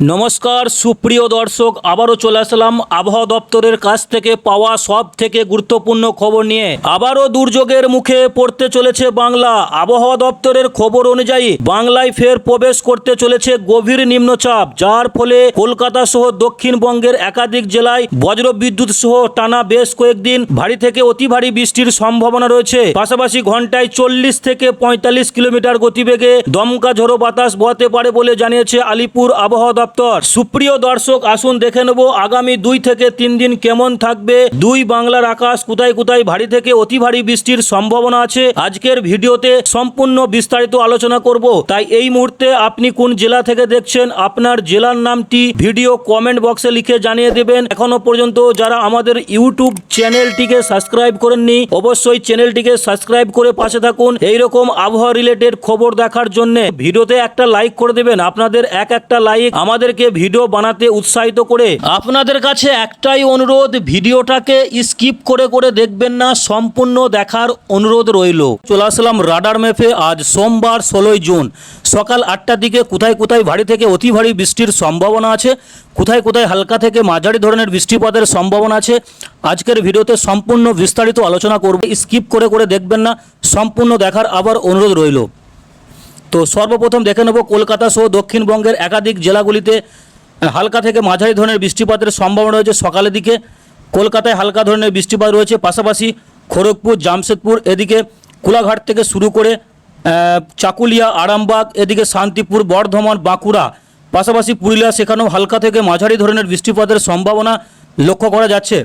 নমস্কার, সুপ্রিয় দর্শক, আবারও চলে আসলাম আবহাওয়া দপ্তরের কাছ থেকে পাওয়া সব থেকে গুরুত্বপূর্ণ খবর নিয়ে। আবারও দুর্যোগের মুখে পড়তে চলেছে বাংলা। আবহাওয়া দপ্তরের খবর অনুযায়ী বাংলায় ফের প্রবেশ করতে চলেছে গভীর নিম্নচাপ, যার ফলে কলকাতা সহ দক্ষিণবঙ্গের একাধিক জেলায় বজ্রবিদ্যুৎ সহ টানা বেশ কয়েকদিন ভারী থেকে অতি ভারী বৃষ্টির সম্ভাবনা রয়েছে। পাশাপাশি ঘন্টায় চল্লিশ থেকে পঁয়তাল্লিশ কিলোমিটার গতিবেগে দমকা ঝোড়ো বাতাস বহতে পারে বলে জানিয়েছে আলিপুর আবহাওয়া দপ্তর। সুপ্রিয় দর্শক, আসুন দেখে নেব আগামী দুই থেকে তিন দিন কেমন থাকবে। দুই বাংলার আকাশ কোথায় কোথায় ভারী থেকে অতি ভারী বৃষ্টির সম্ভাবনা আছে। আজকের ভিডিওতে সম্পূর্ণ বিস্তারিত আলোচনা করব। তাই এই মুহূর্তে আপনি কোন জেলা থেকে দেখছেন, আপনার জেলার নামটি ভিডিও কমেন্ট বক্সে লিখে জানিয়ে দেবেন। এখনও পর্যন্ত যারা আমাদের ইউটিউব চ্যানেলটিকে সাবস্ক্রাইব করেননি, অবশ্যই চ্যানেলটিকে সাবস্ক্রাইব করে পাশে থাকুন। এইরকম আবহাওয়া রিলেটেড খবর দেখার জন্য ভিডিওতে একটা লাইক করে দেবেন। আপনাদের এক একটা লাইক আমাদেরকে ভিডিও বানাতে উৎসাহিত করে আপনাদের কাছে একটাই অনুরোধ, ভিডিওটাকে স্কিপ করে করে দেখবেন না, সম্পূর্ণ দেখার অনুরোধ রইল। চলে আসলাম রাডার ম্যাপে, আজ সোমবার ষোলোই জুন। সকাল আটটার দিকে কোথায় কোথায় ভারী থেকে অতি ভারী বৃষ্টির সম্ভাবনা আছে, কোথায় কোথায় হালকা থেকে মাঝারি ধরনের বৃষ্টিপাতের সম্ভাবনা আছে, আজকের ভিডিওতে সম্পূর্ণ বিস্তারিত আলোচনা করব। স্কিপ করে করে দেখবেন না, সম্পূর্ণ দেখার আবার অনুরোধ রইল। তো সর্বপ্রথম দেখে নেব কলকাতা সহ দক্ষিণবঙ্গের একাধিক জেলাগুলিতে হালকা থেকে মাঝারি ধরনের বৃষ্টিপাতের সম্ভাবনা রয়েছে সকালের দিকে। কলকাতায় হালকা ধরনের বৃষ্টিপাত রয়েছে, পাশাপাশি খড়গপুর, জামশেদপুর, এদিকে কোলাঘাট থেকে শুরু করে চাকুলিয়া, আরামবাগ, এদিকে শান্তিপুর, বর্ধমান, বাঁকুড়া, পাশাপাশি পুরুলিয়া, সেখানেও হালকা থেকে মাঝারি ধরনের বৃষ্টিপাতের সম্ভাবনা লক্ষ্য করা যাচ্ছে।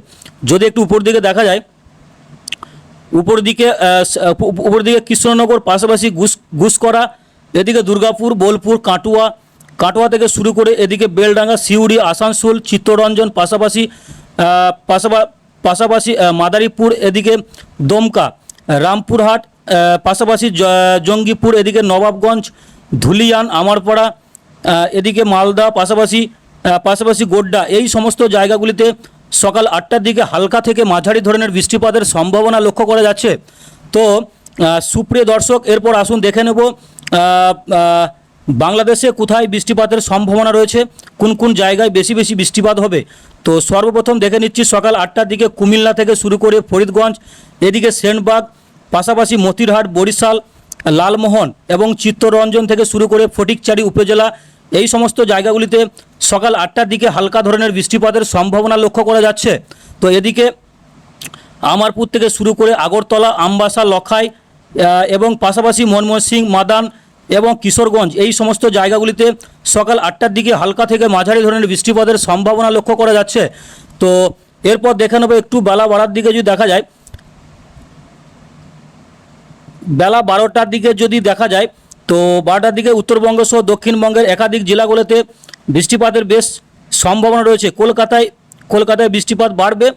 যদি একটু উপর দিকে দেখা যায়, উপর দিকে উপর দিকে কৃষ্ণনগর, পাশাপাশি ঘুষ ঘুষকরা এদিকে দুর্গাপুর, বোলপুর, কাটুয়া, কাটোয়া থেকে শুরু করে এদিকে বেলডাঙ্গা, সিউড়ি, আসানসোল, চিত্তরঞ্জন পাশাপাশি পাশাপা- পাশাপাশি মাদারীপুর, এদিকে দমকা, রামপুরহাট পাশাপাশি জঙ্গিপুর, এদিকে নবাবগঞ্জ, ধুলিয়ান, আমারপাড়া এদিকে মালদা, পাশাপাশি পাশাপাশি গোড্ডা। এই সমস্ত জায়গাগুলিতে সকাল আটটার দিকে হালকা থেকে মাঝারি ধরনের বৃষ্টিপাতের সম্ভাবনা লক্ষ্য করা যাচ্ছে। তো সুপ্রিয় দর্শক, এরপর আসুন দেখে নেব বাংলাদেশে কোথায় বৃষ্টিপাতের সম্ভাবনা রয়েছে? কোন কোন জায়গায় বেশি বেশি বৃষ্টিপাত হবে? তো সর্বপ্রথম দেখে নিচ্ছি সকাল আটটার দিকে কুমিল্লা থেকে শুরু করে ফরিদগঞ্জ, এদিকে সেনবাগ, পাশাপাশি মতিরহাট, বরিশাল, লালমোহন এবং চিত্তরঞ্জন থেকে শুরু করে ফটিকচারি উপজেলা, এই সমস্ত জায়গাগুলিতে সকাল আটটার দিকে হালকা ধরনের বৃষ্টিপাতের সম্ভাবনা লক্ষ্য করা যাচ্ছে। তো এদিকে আমারপুর থেকে শুরু করে আগরতলা, আমবাসা, লখাই এবং পাশাপাশি মনমোহন সিং, মাদান এবং কিশোরগঞ্জ এই সমস্ত জায়গাগুলিতে সকাল আটটার দিকে হালকা থেকে মাঝারি ধরনের বৃষ্টিপাতের সম্ভাবনা লক্ষ্য করা যাচ্ছে। তো এরপর দেখে নেব একটু বেলা বাড়ার দিকে যদি দেখা যায়। বেলা বারোটার দিকে যদি দেখা যায়, তো বারোটার দিকে উত্তরবঙ্গ সহ দক্ষিণবঙ্গের একাধিক জেলাগুলোতে বৃষ্টিপাতের বেশ সম্ভাবনা রয়েছে। কলকাতায় কলকাতায় বৃষ্টিপাত বাড়বে।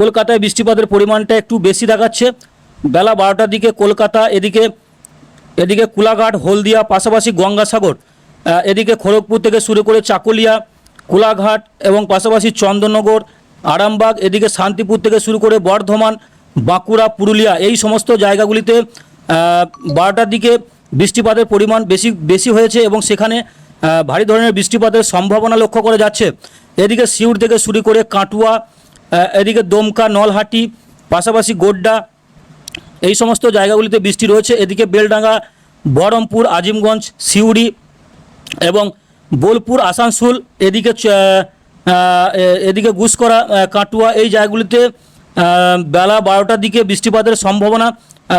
কলকাতায় বৃষ্টিপাতের পরিমাণটা একটু বেশি দেখাচ্ছে। বেলা বারোটার দিকে কলকাতা, এদিকে এদিকে কুলাঘাট, হলদিয়া, পাশাপাশি গঙ্গাসাগর এদিকে খড়গপুর থেকে শুরু করে চাকুলিয়া, কুলাঘাট এবং পাশাপাশি চন্দননগর, আরামবাগ, এদিকে শান্তিপুর থেকে শুরু করে বর্ধমান, বাঁকুড়া, পুরুলিয়া এই সমস্ত জায়গাগুলিতে বারোটার দিকে বৃষ্টিপাতের পরিমাণ বেশি বেশি হয়েছে এবং সেখানে ভারী ধরনের বৃষ্টিপাতের সম্ভাবনা লক্ষ্য করা যাচ্ছে। এদিকে সিউড় থেকে শুরু করে কাটুয়া এদিকে দমকা, নলহাটি, পাশাপাশি গোড্ডা এই সমস্ত জায়গাগুলিতে বৃষ্টি রয়েছে। এদিকে বেলডাঙ্গা, বহরমপুর, আজিমগঞ্জ, সিউড়ি এবং বোলপুর, আসানসোল, এদিকে এদিকে গুসকরা কাটুয়া এই জায়গাগুলিতে বেলা বারোটার দিকে বৃষ্টিপাতের সম্ভাবনা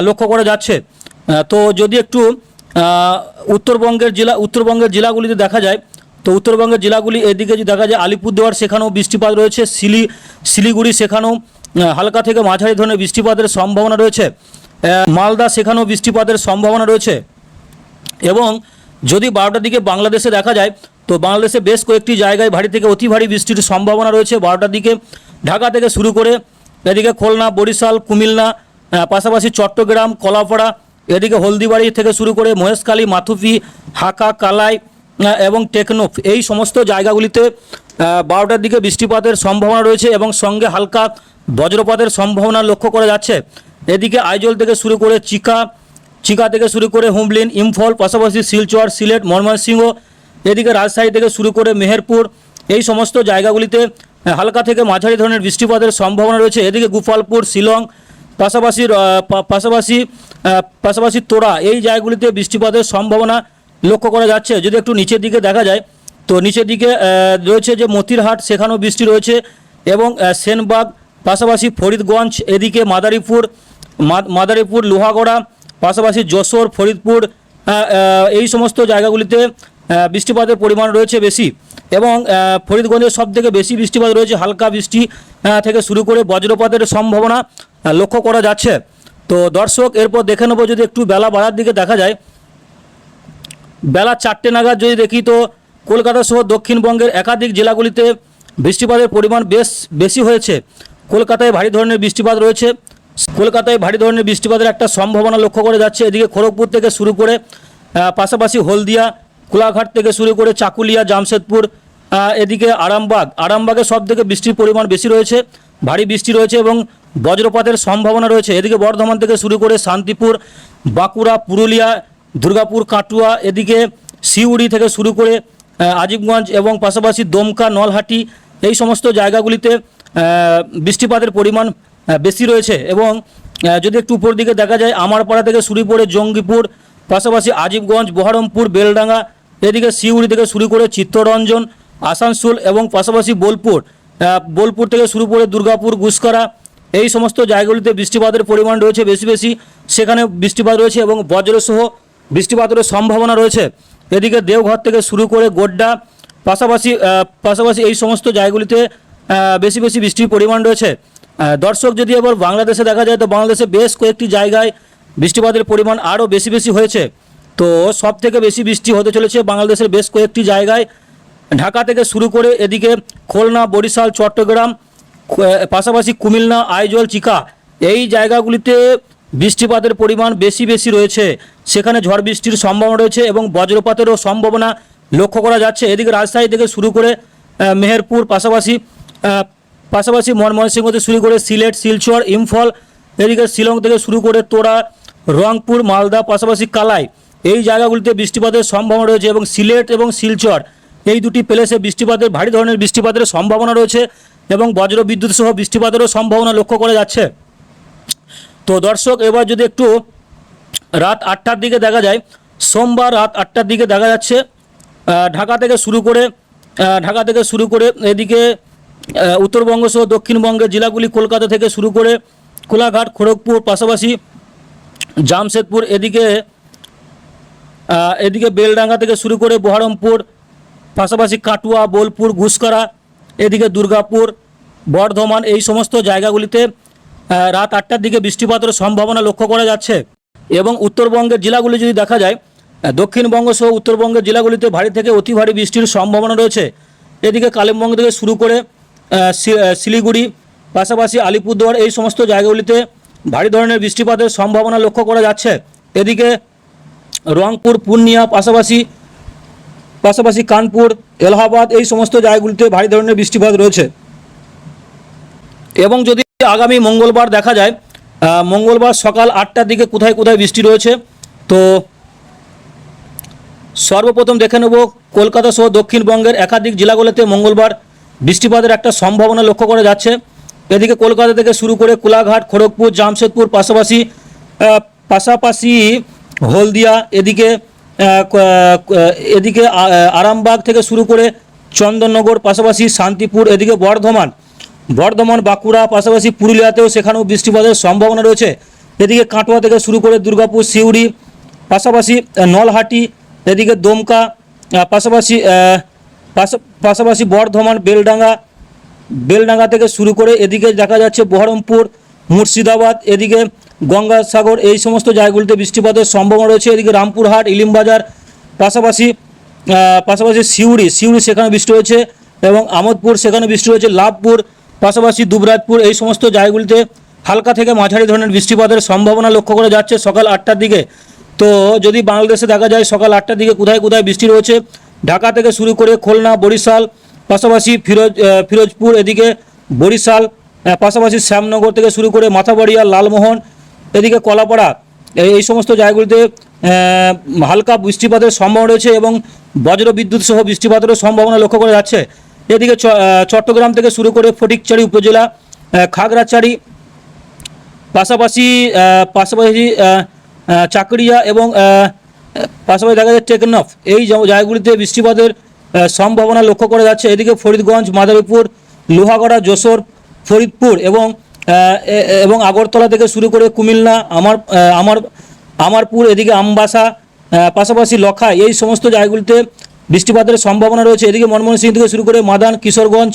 লক্ষ্য করা যাচ্ছে। তো যদি একটু উত্তরবঙ্গের জেলা, উত্তরবঙ্গের জেলাগুলিতে দেখা যায়, তো উত্তরবঙ্গের জেলাগুলি এদিকে দেখা যায়, আলিপুরদুয়ার সেখানেও বৃষ্টিপাত রয়েছে, শিলি, শিলিগুড়ি সেখানেও হালকা থেকে মাঝারি ধরনের বৃষ্টিপাতের সম্ভাবনা রয়েছে। মালদা সেখানেও বৃষ্টিপাতের সম্ভাবনা রয়েছে। এবং যদি বারোটার দিকে বাংলাদেশে দেখা যায়, তো বাংলাদেশে বেশ কয়েকটি জায়গায় ভারী থেকে অতি ভারী বৃষ্টির সম্ভাবনা রয়েছে। বারোটার দিকে ঢাকা থেকে শুরু করে এদিকে খুলনা, বরিশাল, কুমিল্লা পাশাপাশি চট্টগ্রাম, কলাপাড়া, এদিকে হলদিবাড়ি থেকে শুরু করে মহেশখালী মাথুফি হাকা কালাই এবং টেকনোফ, এই সমস্ত জায়গাগুলিতে বারোটার দিকে বৃষ্টিপাতের সম্ভাবনা রয়েছে এবং সঙ্গে হালকা বজ্রপাতের সম্ভাবনা লক্ষ্য করা যাচ্ছে। এদিকে আইজল থেকে শুরু করে চিকা চিকা থেকে শুরু করে হুমলিন, ইম্ফল, পাশাপাশি শিলচর, সিলেট, ময়মনসিংহ, এদিকে রাজশাহী থেকে শুরু করে মেহেরপুর, এই সমস্ত জায়গাগুলিতে হালকা থেকে মাঝারি ধরনের বৃষ্টিপাতের সম্ভাবনা রয়েছে। এদিকে গোপালপুর, শিলং, পাশাপাশি পাশাপাশি পাশাপাশি তোড়া, এই জায়গাগুলিতে বৃষ্টিপাতের সম্ভাবনা লক্ষ্য করা যাচ্ছে, যদি একটু নিচের দিকে দেখা যায়, তো নিচের দিকে রয়েছে যে মতিরহাট, সেখানেও বৃষ্টি রয়েছে এবং সেনবাগ, পাশাপাশি ফরিদগঞ্জ, এদিকে মাদারীপুর মাদারীপুর, লোহাগড়া, পাশাপাশি যশোর, ফরিদপুর এই সমস্ত জায়গাগুলিতে বৃষ্টিপাতের পরিমাণ রয়েছে বেশি এবং ফরিদগঞ্জের সব থেকে বেশি বৃষ্টিপাত রয়েছে হালকা বৃষ্টি থেকে শুরু করে বজ্রপাতের সম্ভাবনা লক্ষ্য করা যাচ্ছে। তো দর্শক, এরপর দেখে নেব যদি একটু বেলা বাড়ার দিকে দেখা যায় বেলা চারটে নাগাদ যদি দেখি তো কলকাতা সহ দক্ষিণবঙ্গের একাধিক জেলাগুলিতে বৃষ্টিপাতের পরিমাণ বেশ বেশি হয়েছে। কলকাতায় ভারী ধরনের বৃষ্টিপাত রয়েছে। কলকাতায় ভারী ধরনের বৃষ্টিপাতের একটা সম্ভাবনা লক্ষ্য করে যাচ্ছে। এদিকে খড়গপুর থেকে শুরু করে পাশাপাশি হলদিয়া, কোলাঘাট থেকে শুরু করে চাকুলিয়া, জামশেদপুর এদিকে আরামবাগ। আরামবাগে সব থেকে বৃষ্টির পরিমাণ বেশি রয়েছে। ভারী বৃষ্টি রয়েছে এবং বজ্রপাতের সম্ভাবনা রয়েছে। এদিকে বর্ধমান থেকে শুরু করে শান্তিপুর, বাঁকুড়া, পুরুলিয়া দুর্গাপুর কাটুয়া এদিকে সিউড়ি থেকে শুরু করে আহ, আজিমগঞ্জ এবং পাশাপাশি দমকা নলহাটি এই সমস্ত জায়গাগুলিতে বৃষ্টিপাতের পরিমাণ বেশি রয়েছে এবং যদি একটু উপর দিকে দেখা যায় আমারপাড়া থেকে শুরু করে জঙ্গিপুর পাশাপাশি আজিমগঞ্জ বহরমপুর বেলডাঙ্গা এদিকে সিউড়ি থেকে শুরু করে চিত্তরঞ্জন আসানসোল এবং পাশাপাশি বোলপুর বোলপুর থেকে শুরু করে দুর্গাপুর গুসকরা এই সমস্ত জায়গাগুলিতে বৃষ্টিপাতের পরিমাণ রয়েছে বেশি বেশি সেখানে বৃষ্টিপাত রয়েছে এবং বজ্রসহ বৃষ্টিপাতের সম্ভাবনা রয়েছে। এদিকে দেওঘর থেকে শুরু করে গোড্ডা, পাশাপাশি পাশাপাশি এই সমস্ত জায়গাগুলিতে বেশি বেশি বৃষ্টির পরিমাণ রয়েছে। দর্শক যদি এবার বাংলাদেশে দেখা যায়, তো বাংলাদেশে বেশ কয়েকটি জায়গায় বৃষ্টিপাতের পরিমাণ আরও বেশি বেশি হয়েছে। তো সব থেকে বেশি বৃষ্টি হতে চলেছে বাংলাদেশের বেশ কয়েকটি জায়গায়। ঢাকা থেকে শুরু করে এদিকে খুলনা, বরিশাল, চট্টগ্রাম পাশাপাশি কুমিল্লা, আইজল, চিকা, এই জায়গাগুলিতে বৃষ্টিপাতের পরিমাণ বেশি বেশি রয়েছে। সেখানে ঝড় বৃষ্টির সম্ভাবনা রয়েছে এবং বজ্রপাতেরও সম্ভাবনা লক্ষ্য করা যাচ্ছে। এদিকে রাজশাহী থেকে শুরু করে মেহেরপুর পাশাপাশি পাশাপাশি ময়মনসিংহ থেকে শুরু করে সিলেট, শিলচর, ইম্ফল, এদিকে শিলং থেকে শুরু করে তোড়া রংপুর, মালদা, পাশাপাশি কালাই। এই জায়গাগুলিতে বৃষ্টিপাতের সম্ভাবনা রয়েছে এবং সিলেট এবং শিলচর, এই দুটি প্লেসে বৃষ্টিপাতের, ভারী ধরনের বৃষ্টিপাতের সম্ভাবনা রয়েছে এবং বজ্র বিদ্যুৎ সহ বৃষ্টিপাতেরও সম্ভাবনা লক্ষ্য করা যাচ্ছে। তো দর্শক, এবার যদি একটু রাত আটটার দিকে দেখা যায়, সোমবার রাত আটটার দিকে দেখা যাচ্ছে ঢাকা থেকে শুরু করে ঢাকা থেকে শুরু করে এদিকে উত্তরবঙ্গ সহ দক্ষিণবঙ্গের জেলাগুলি কলকাতা থেকে শুরু করে কোলাঘাট, খড়গপুর, পাশাপাশি জামশেদপুর, এদিকে এদিকে বেলডাঙ্গা থেকে শুরু করে বহরমপুর, পাশাপাশি কাটুয়া, বোলপুর ঘুষকরা এদিকে দুর্গাপুর, বর্ধমান, এই সমস্ত জায়গাগুলিতে রাত আটটার দিকে বৃষ্টিপাতের সম্ভাবনা লক্ষ্য করা যাচ্ছে এবং উত্তরবঙ্গের জেলাগুলি যদি দেখা যায় দক্ষিণবঙ্গ সহ উত্তরবঙ্গের জেলাগুলিতে ভারী থেকে অতি ভারী বৃষ্টির সম্ভাবনা রয়েছে। এদিকে কালিম্পং থেকে শুরু করে শিলিগুড়ি, পাশাপাশি আলিপুরদুয়ার এই সমস্ত জায়গাগুলিতে ভারী ধরনের বৃষ্টিপাতের সম্ভাবনা লক্ষ্য করা যাচ্ছে। এদিকে রংপুর, পূর্ণিয়া, পাশাপাশি পাশাপাশি কানপুর, এলাহাবাদ এই সমস্ত জায়গাগুলিতে ভারী ধরনের বৃষ্টিপাত রয়েছে। এবং যদি আগামী মঙ্গলবার দেখা যায় মঙ্গলবার সকাল আটটার দিকে কোথায় কোথায় বৃষ্টি রয়েছে? তো সর্বপ্রথম দেখে নেব, কলকাতা সহ দক্ষিণবঙ্গের একাধিক জেলাগুলোতে মঙ্গলবার বৃষ্টিপাতের একটা সম্ভাবনা লক্ষ্য করা যাচ্ছে। এদিকে কলকাতা থেকে শুরু করে কোলাঘাট, খড়গপুর, জামশেদপুর পাশাপাশি পাশাপাশি হলদিয়া, এদিকে এদিকে আরামবাগ থেকে শুরু করে চন্দননগর, পাশাপাশি শান্তিপুর, এদিকে বর্ধমান। বর্ধমান, বাঁকুড়া, পাশাপাশি পুরুলিয়াতেও সেখানেও বৃষ্টিপাতের সম্ভাবনা রয়েছে। এদিকে কাটোয়া থেকে শুরু করে দুর্গাপুর, সিউড়ি, পাশাপাশি নলহাটি, এদিকে দমকা পাশাপাশি পাশা- পাশাপাশি বর্ধমান, বেলডাঙ্গা বেলডাঙ্গা থেকে শুরু করে এদিকে দেখা যাচ্ছে বহরমপুর, মুর্শিদাবাদ, এদিকে গঙ্গাসাগর, এই সমস্ত জায়গাগুলিতে বৃষ্টিপাতের সম্ভাবনা রয়েছে। এদিকে রামপুরহাট, ইলিমবাজার, পাশাপাশি পাশাপাশি সিউড়ি সিউড়ি সেখানে বৃষ্টি হয়েছে এবং আমোদপুর সেখানে বৃষ্টি হয়েছে, লাভপুর পাশাপাশি দুবরাজপুর এই সমস্ত জায়গাগুলিতে হালকা থেকে মাঝারি ধরনের বৃষ্টিপাতের সম্ভাবনা লক্ষ্য করা যাচ্ছে সকাল আটটার দিকে। তো যদি বাংলাদেশে দেখা যায় সকাল আটটার দিকে কোথায় কোথায় বৃষ্টি রয়েছে, ঢাকা থেকে শুরু করে খুলনা, বরিশাল, পাশাপাশি ফিরোজ ফিরোজপুর এদিকে বরিশাল পাশাপাশি শ্যামনগর থেকে শুরু করে মাথাবাড়িয়া, লালমোহন, এদিকে কলাপাড়া, এই সমস্ত জায়গাগুলিতে হালকা বৃষ্টিপাতের সম্ভাবনা রয়েছে এবং বজ্র বিদ্যুৎ সহ বৃষ্টিপাতেরও সম্ভাবনা লক্ষ্য করা যাচ্ছে। এদিকে চট্টগ্রাম থেকে শুরু করে ফটিকচারি উপজেলা আহ, খাগড়াছড়ি পাশাপাশি পাশাপাশি চাকরিয়া এবং পাশাপাশি দেখা যাচ্ছে টেকনফ। এই জায়গাগুলিতে বৃষ্টিপাতের সম্ভাবনা লক্ষ্য করা যাচ্ছে। এদিকে ফরিদগঞ্জ মাদারীপুর লোহাগড়া যশোর ফরিদপুর এবং এবং আগরতলা থেকে শুরু করে কুমিল্লা আমার আমার আমারপুর এদিকে আমবাসা পাশাপাশি লখা। এই সমস্ত জায়গাগুলিতে বৃষ্টিপাতের সম্ভাবনা রয়েছে। এদিকে মনমোহন সিং থেকে শুরু করে মাদান, কিশোরগঞ্জ,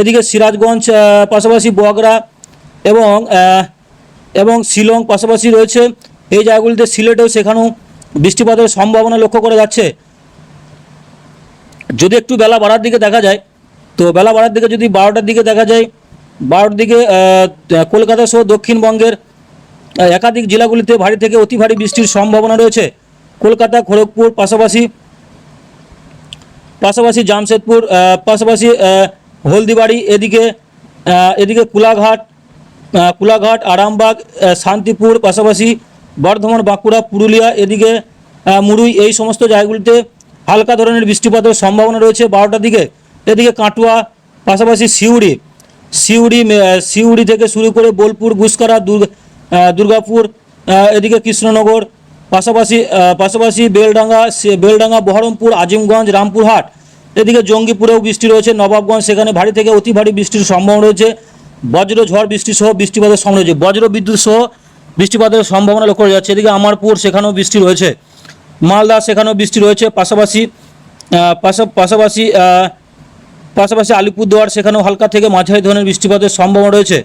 এদিকে সিরাজগঞ্জ পাশাপাশি বগরা এবং এবং শিলং পাশাপাশি রয়েছে। এই জায়গাগুলিতে সিলেটেও সেখানেও বৃষ্টিপাতের সম্ভাবনা লক্ষ্য করা যাচ্ছে। যদি একটু বেলা বাড়ার দিকে দেখা যায়, তো বেলা বাড়ার দিকে যদি বারোটার দিকে দেখা যায়, বারোটার দিকে কলকাতা সহ দক্ষিণবঙ্গের একাধিক জেলাগুলিতে ভারী থেকে অতি ভারী বৃষ্টির সম্ভাবনা রয়েছে। কলকাতা, খড়গপুর পাশাপাশি পাশাপাশি জামশেদপুর পাশাপাশি হলদিবাড়ি, এদিকে এদিকে কুলাঘাট কুলাঘাট, আরামবাগ শান্তিপুর, পাশাপাশি বর্ধমান, বাঁকুড়া, পুরুলিয়া, এদিকে মুরুই, এই সমস্ত জায়গাগুলিতে হালকা ধরনের বৃষ্টিপাতের সম্ভাবনা রয়েছে বারোটার দিকে। এদিকে কাটুয়া, পাশাপাশি সিউড়ি। সিউড়ি সিউড়ি থেকে শুরু করে বোলপুর গুসকারা দুর্গা দুর্গাপুর এদিকে কৃষ্ণনগর পাশাপাশি পাশাপাশি বেলডাঙ্গা বেলডাঙ্গা, বহরমপুর, আজিমগঞ্জ, রামপুরহাট, এদিকে জঙ্গিপুরেও বৃষ্টি রয়েছে, নবাবগঞ্জ, সেখানে ভারী থেকে অতি ভারী বৃষ্টির সম্ভাবনা রয়েছে, বজ্র, ঝড়, বৃষ্টি সহ বৃষ্টিপাতের সম্ভাবনা রয়েছে, বজ্র বিদ্যুৎ সহ বৃষ্টিপাতের সম্ভাবনা লক্ষ্য করা যাচ্ছে, এদিকে আমারপুর, সেখানেও বৃষ্টি রয়েছে, মালদা, সেখানেও বৃষ্টি রয়েছে, পাশাপাশি পাশা- পাশাপাশি পাশাপাশি আলিপুরদুয়ার, সেখানেও হালকা থেকে মাঝারি ধরনের বৃষ্টিপাতের সম্ভাবনা রয়েছে।